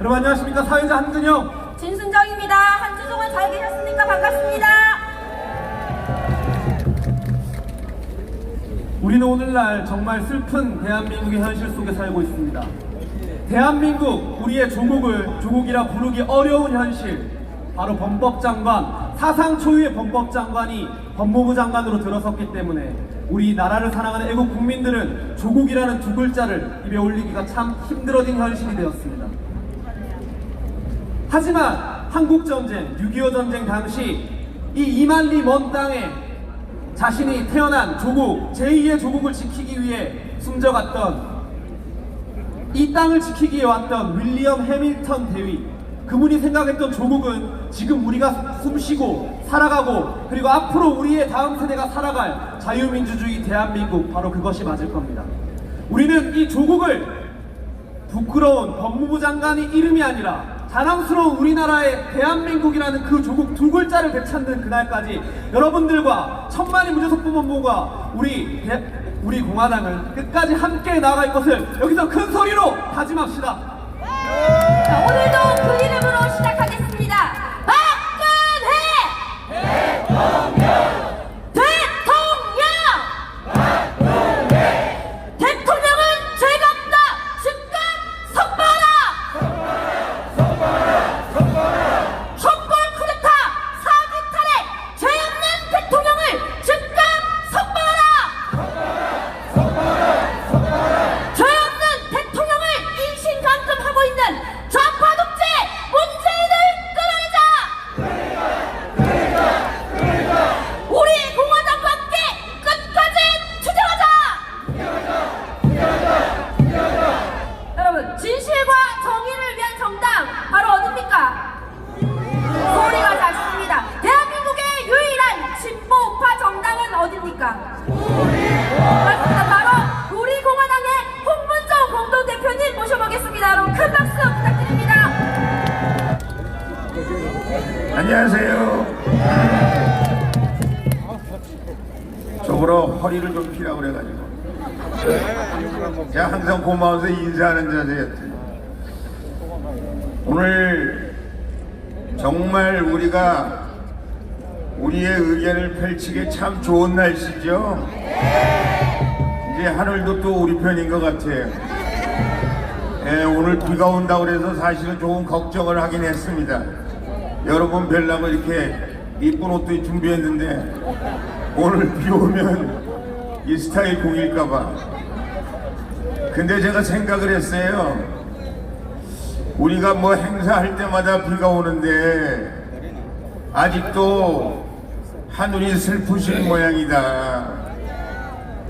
여러분 안녕하십니까 사회자 한근영 진순정입니다. 한 주 동안 잘 계셨습니까? 반갑습니다. 우리는 오늘날 정말 슬픈 대한민국의 현실 속에 살고 있습니다 대한민국 우리의 조국을 조국이라 부르기 어려운 현실 바로 범법장관 사상 초유의 범법장관이 법무부 장관으로 들어섰기 때문에 우리 나라를 사랑하는 애국 국민들은 조국이라는 두 글자를 입에 올리기가 참 힘들어진 현실이 되었습니다 하지만 한국전쟁, 6.25 전쟁 당시 이 2만 리 먼 땅에 자신이 태어난 조국, 제2의 조국을 지키기 위해 숨져갔던 이 땅을 지키기 위해 왔던 윌리엄 해밀턴 대위 그분이 생각했던 조국은 지금 우리가 숨쉬고 살아가고 그리고 앞으로 우리의 다음 세대가 살아갈 자유민주주의 대한민국 바로 그것이 맞을 겁니다. 우리는 이 조국을 부끄러운 법무부 장관이 이름이 아니라 자랑스러운 우리나라의 대한민국이라는 그 조국 두 글자를 되찾는 그날까지 여러분들과 천만의 무죄속보본부가 우리 대- 우리 공화당은 끝까지 함께 나아갈 것을 여기서 큰 소리로 다짐합시다. 자, 오늘도 그 이름으로 시작하겠습니다. 저보러 허리를 좀 피라고 그래가지고. 제가 항상 고마워서 인사하는 자세였지. 오늘 정말 우리가 우리의 의견을 펼치기 참 좋은 날씨죠? 이제 하늘도 또 우리 편인 것 같아요. 예, 오늘 비가 온다고 그래서 사실은 조금 걱정을 하긴 했습니다. 여러분 뵈려고 이렇게 이쁜 옷도 준비했는데 오늘 비 오면 이 스타일 공일까봐. 근데 제가 생각을 했어요. 우리가 뭐 행사할 때마다 비가 오는데 아직도 하늘이 슬프신 모양이다.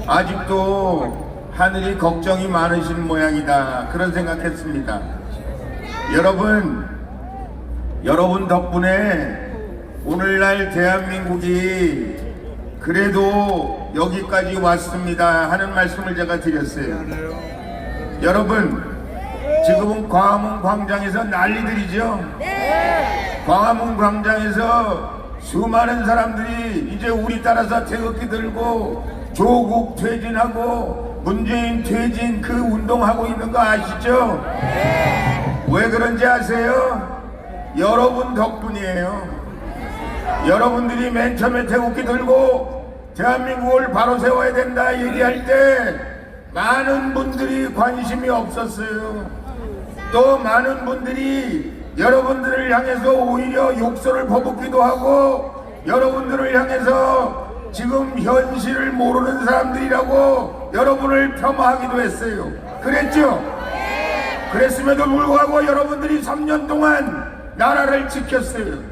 아직도 하늘이 걱정이 많으신 모양이다. 그런 생각했습니다. 여러분, 여러분 덕분에 오늘날 대한민국이 그래도 여기까지 왔습니다 하는 말씀을 제가 드렸어요. 여러분, 지금은 광화문 광장에서 난리들이죠? 광화문 광장에서 수많은 사람들이 이제 우리 따라서 태극기 들고 조국 퇴진하고 문재인 퇴진 그 운동하고 있는 거 아시죠? 왜 그런지 아세요? 여러분 덕분이에요. 여러분들이 맨 처음에 태극기 들고 대한민국을 바로 세워야 된다 얘기할 때 많은 분들이 관심이 없었어요. 또 많은 분들이 여러분들을 향해서 오히려 욕설을 퍼붓기도 하고 여러분들을 향해서 지금 현실을 모르는 사람들이라고 여러분을 폄하하기도 했어요. 그랬죠? 그랬음에도 불구하고 여러분들이 3년 동안 나라를 지켰어요.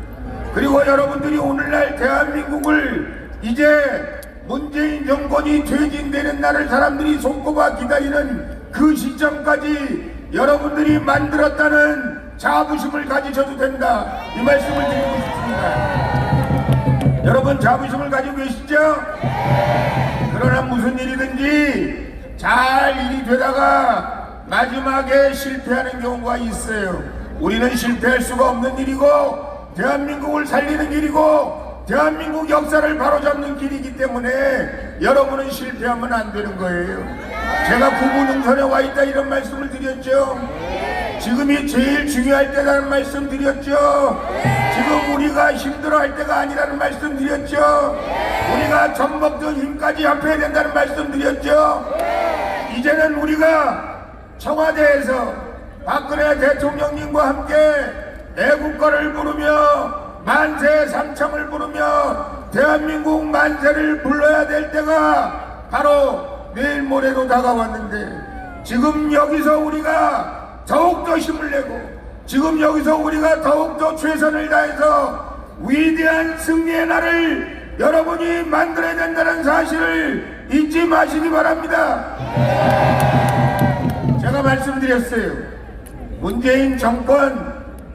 그리고 여러분들이 오늘날 대한민국을 이제 문재인 정권이 퇴진되는 날을 사람들이 손꼽아 기다리는 그 시점까지 여러분들이 만들었다는 자부심을 가지셔도 된다. 이 말씀을 드리고 싶습니다. 여러분 자부심을 가지고 계시죠? 그러나 무슨 일이든지 잘 일이 되다가 마지막에 실패하는 경우가 있어요. 우리는 실패할 수가 없는 일이고 대한민국을 살리는 길이고 대한민국 역사를 바로잡는 길이기 때문에 여러분은 실패하면 안 되는 거예요. 제가 구분응선에 와 있다 이런 말씀을 드렸죠. 지금이 제일 중요할 때라는 말씀 드렸죠. 지금 우리가 힘들어할 때가 아니라는 말씀 드렸죠. 우리가 젖먹던 힘까지 합해야 된다는 말씀 드렸죠. 이제는 우리가 청와대에서 박근혜 대통령님과 함께 애국가를 부르며 만세 삼창을 부르며 대한민국 만세를 불러야 될 때가 바로 내일 모레로 다가왔는데 지금 여기서 우리가 더욱더 힘을 내고 지금 여기서 우리가 더욱더 최선을 다해서 위대한 승리의 날을 여러분이 만들어야 된다는 사실을 잊지 마시기 바랍니다. 제가 말씀드렸어요. 문재인 정권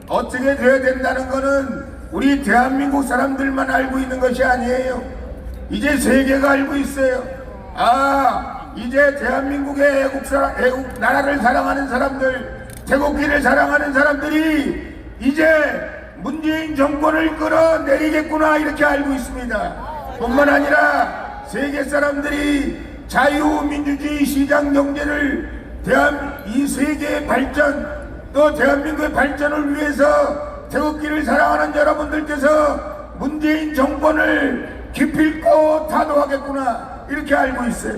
어떻게 돼야 된다는 것은 우리 대한민국 사람들만 알고 있는 것이 아니에요. 이제 세계가 알고 있어요. 아, 이제 대한민국의 애국 사람, 애국 나라를 사랑하는 사람들, 태국기를 사랑하는 사람들이 이제 문재인 정권을 끌어내리겠구나 이렇게 알고 있습니다. 뿐만 아니라 세계 사람들이 자유민주주의 시장 경제를 대한 이 세계의 발전 또 대한민국의 발전을 위해서 태극기를 사랑하는 여러분들께서 문재인 정권을 기필코 타도하겠구나 이렇게 알고 있어요.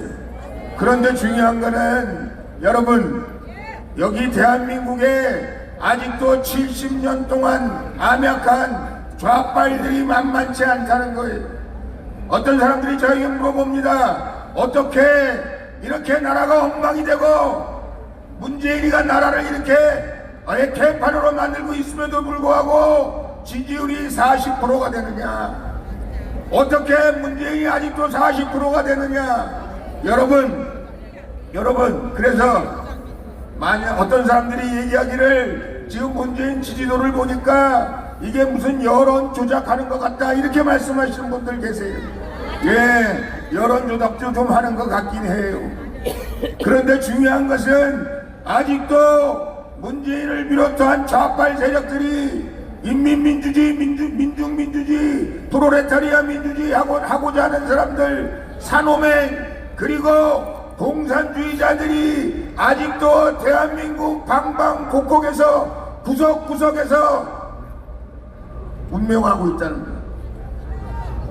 그런데 중요한 거는 여러분 여기 대한민국에 아직도 70년 동안 암약한 좌빨들이 만만치 않다는 거예요. 어떤 사람들이 저에게 물어봅니다. 어떻게 이렇게 나라가 엉망이 되고 문재인이가 나라를 이렇게 아예 개판으로 만들고 있음에도 불구하고 지지율이 40%가 되느냐? 어떻게 문재인이 아직도 40%가 되느냐? 여러분, 여러분, 그래서 만약 어떤 사람들이 얘기하기를 지금 문재인 지지도를 보니까 이게 무슨 여론 조작하는 것 같다 이렇게 말씀하시는 분들 계세요. 예, 여론 조작도 좀 하는 것 같긴 해요. 그런데 중요한 것은 아직도 문재인을 비롯한 좌빨 세력들이 인민민주주의, 민주, 민중민주주의, 프로레타리아 민주주의 하고, 하고자 하는 사람들, 산호맹, 그리고 공산주의자들이 아직도 대한민국 방방곡곡에서 구석구석에서 운명하고 있다는 것.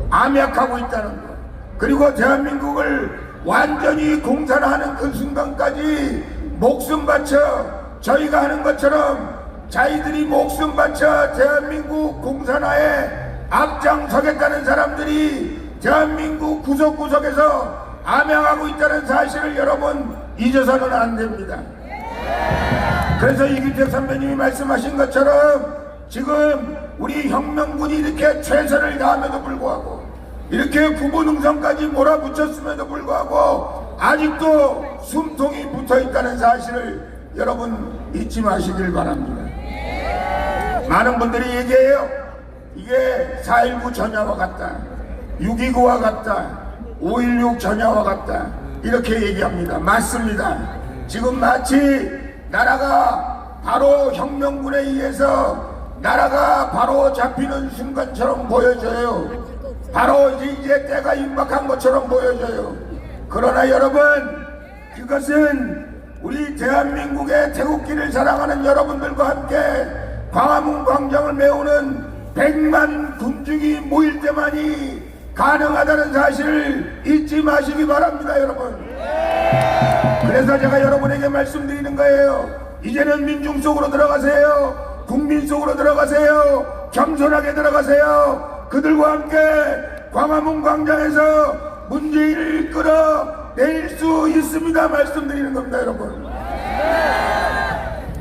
암약하고 있다는 것. 그리고 대한민국을 완전히 공산화하는 그 순간까지 목숨 바쳐 저희가 하는 것처럼 자기들이 목숨 바쳐 대한민국 공산화에 앞장서겠다는 사람들이 대한민국 구석구석에서 암양하고 있다는 사실을 여러분 잊어서는 안 됩니다. 그래서 이규택 선배님이 말씀하신 것처럼 지금 우리 혁명군이 이렇게 최선을 다함에도 불구하고 이렇게 부부능선까지 몰아붙였음에도 불구하고 아직도 숨통이 붙어 있다는 사실을 여러분 잊지 마시길 바랍니다. 많은 분들이 얘기해요. 이게 4.19 전야와 같다. 6.29와 같다. 5.16 전야와 같다. 이렇게 얘기합니다. 맞습니다. 지금 마치 나라가 바로 혁명군에 의해서 나라가 바로 잡히는 순간처럼 보여져요. 바로 이제, 때가 임박한 것처럼 보여져요. 그러나 여러분, 그것은 우리 대한민국의 태국기를 사랑하는 여러분들과 함께 광화문 광장을 메우는 백만 군중이 모일 때만이 가능하다는 사실을 잊지 마시기 바랍니다, 여러분. 그래서 제가 여러분에게 말씀드리는 거예요. 이제는 민중 속으로 들어가세요. 국민 속으로 들어가세요. 겸손하게 들어가세요. 그들과 함께 광화문 광장에서 문재인을 끌어 낼 수 있습니다. 말씀드리는 겁니다, 여러분.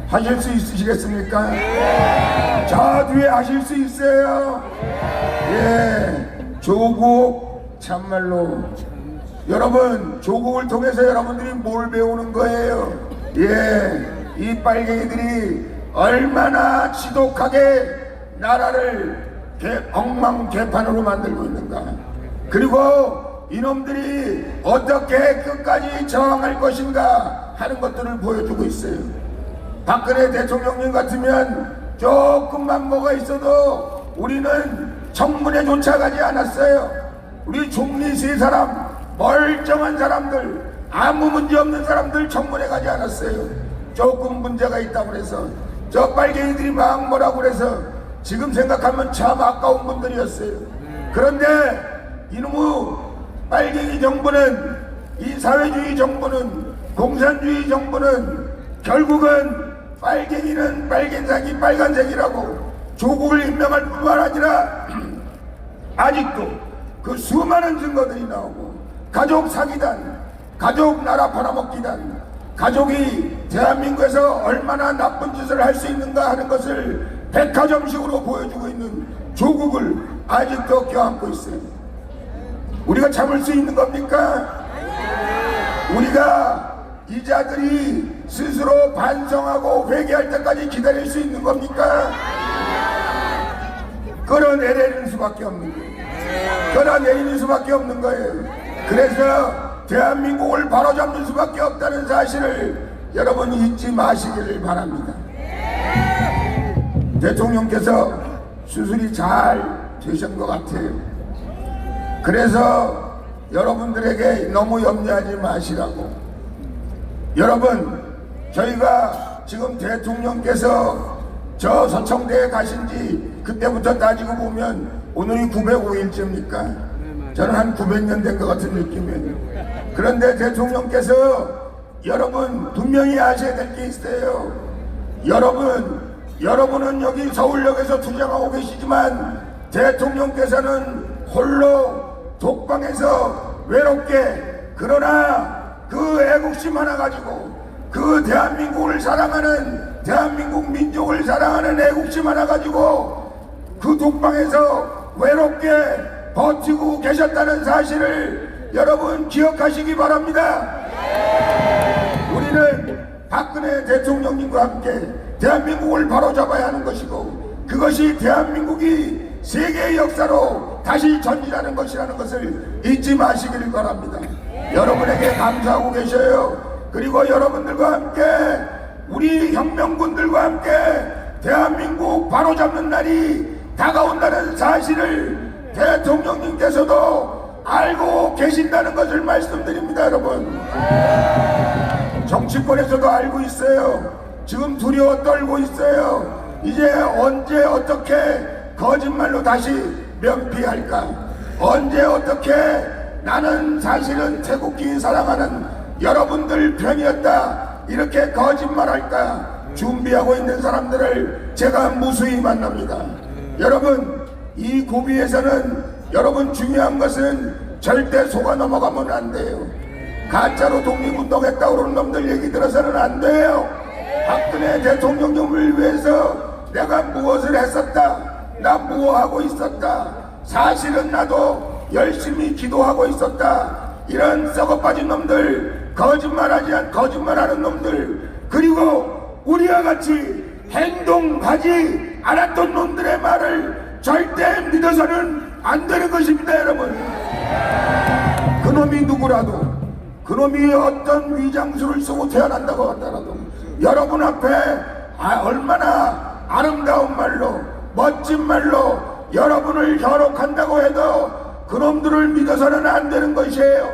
하실 수 있으시겠습니까? 저 뒤에 하실 수 있어요. 예, 조국 참말로 여러분 조국을 통해서 여러분들이 뭘 배우는 거예요? 예, 이 빨갱이들이 얼마나 지독하게 나라를 개, 엉망 개판으로 만들고 있는가? 그리고 이놈들이 어떻게 끝까지 저항할 것인가 하는 것들을 보여주고 있어요. 박근혜 대통령님 같으면 조금만 뭐가 있어도 우리는 청문회조차 가지 않았어요. 우리 총리 세 사람, 멀쩡한 사람들, 아무 문제 없는 사람들 청문회 가지 않았어요. 조금 문제가 있다고 해서 저 빨갱이들이 막 뭐라고 그래서 지금 생각하면 참 아까운 분들이었어요. 그런데 이놈의 빨갱이 정부는 이 사회주의 정부는 공산주의 정부는 결국은 빨갱이는 빨간색이 빨간색이라고 조국을 임명할 뿐만 아니라 아직도 그 수많은 증거들이 나오고 가족 사기단, 가족 나라 팔아먹기단, 가족이 대한민국에서 얼마나 나쁜 짓을 할 수 있는가 하는 것을 백화점식으로 보여주고 있는 조국을 아직도 껴안고 있어요. 우리가 참을 수 있는 겁니까? 우리가 이 자들이 스스로 반성하고 회개할 때까지 기다릴 수 있는 겁니까? 끌어내리는 수밖에 없는 거예요. 끌어내리는 수밖에 없는 거예요. 그래서 대한민국을 바로잡는 수밖에 없다는 사실을 여러분 잊지 마시기를 바랍니다. 대통령께서 수술이 잘 되신 것 같아요. 그래서 여러분들에게 너무 염려하지 마시라고. 여러분, 저희가 지금 대통령께서 저 서청대에 가신 지 그때부터 따지고 보면 오늘이 905일째입니까? 저는 한 900년 된 것 같은 느낌이에요. 그런데 대통령께서 여러분 분명히 아셔야 될 게 있어요. 여러분, 여러분은 여기 서울역에서 투쟁하고 계시지만 대통령께서는 홀로 독방에서 외롭게 그러나 그 애국심 하나 가지고 그 대한민국을 사랑하는 대한민국 민족을 사랑하는 애국심 하나 가지고 그 독방에서 외롭게 버티고 계셨다는 사실을 여러분 기억하시기 바랍니다. 우리는 박근혜 대통령님과 함께 대한민국을 바로잡아야 하는 것이고 그것이 대한민국이 세계의 역사로 다시 전진하는 것이라는 것을 잊지 마시기를 바랍니다. 여러분에게 감사하고 계셔요. 그리고 여러분들과 함께 우리 혁명군들과 함께 대한민국 바로잡는 날이 다가온다는 사실을 대통령님께서도 알고 계신다는 것을 말씀드립니다, 여러분. 정치권에서도 알고 있어요. 지금 두려워 떨고 있어요. 이제 언제 어떻게 거짓말로 다시 면피할까? 언제 어떻게 나는 사실은 태국기 사랑하는 여러분들 편이었다. 이렇게 거짓말할까? 준비하고 있는 사람들을 제가 무수히 만납니다. 여러분, 이 고비에서는 여러분 중요한 것은 절대 속아 넘어가면 안 돼요. 가짜로 독립운동했다 그러는 놈들 얘기 들어서는 안 돼요. 박근혜 대통령님을 위해서 내가 무엇을 했었다. 나 무엇하고 있었다. 사실은 나도 열심히 기도하고 있었다. 이런 썩어 빠진 놈들, 거짓말하지 않, 거짓말하는 놈들, 그리고 우리와 같이 행동하지 않았던 놈들의 말을 절대 믿어서는 안 되는 것입니다, 여러분. 그놈이 누구라도 그놈이 어떤 위장수를 쓰고 태어난다고 하더라도 여러분 앞에 아, 얼마나 아름다운 멋진 말로 여러분을 현혹한다고 해도 그놈들을 믿어서는 안 되는 것이에요.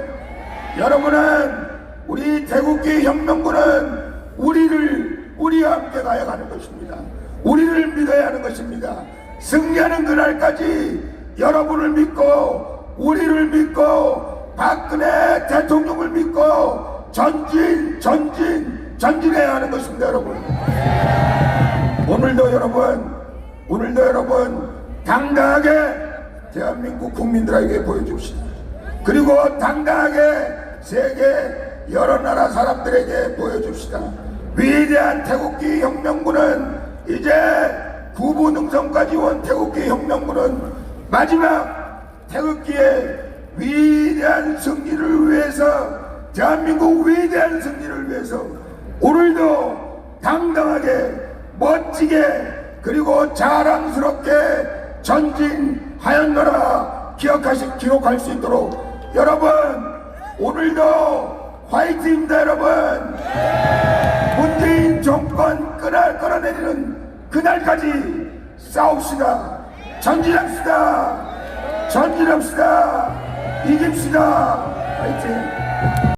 여러분은 우리 태국기 혁명군은 우리를 우리와 함께 가야 하는 것입니다. 우리를 믿어야 하는 것입니다. 승리하는 그날까지 여러분을 믿고 우리를 믿고 박근혜 대통령을 믿고 전진 전진 전진해야 하는 것입니다 여러분. 오늘도 여러분 오늘도 여러분 당당하게 대한민국 국민들에게 보여줍시다. 그리고 당당하게 세계 여러 나라 사람들에게 보여줍시다. 위대한 태국기 혁명군은 이제 구부능선까지 온 태국기 혁명군은 마지막 태극기의 위대한 승리를 위해서 대한민국 위대한 승리를 위해서 오늘도 당당하게 멋지게 그리고 자랑스럽게 전진하였노라 기억하시 기록할 수 있도록. 여러분 오늘도 화이팅입니다 여러분. 문재인 정권 끌어, 끌어내리는 그날까지 싸웁시다. 전진합시다. 전진합시다. 이깁시다. 화이팅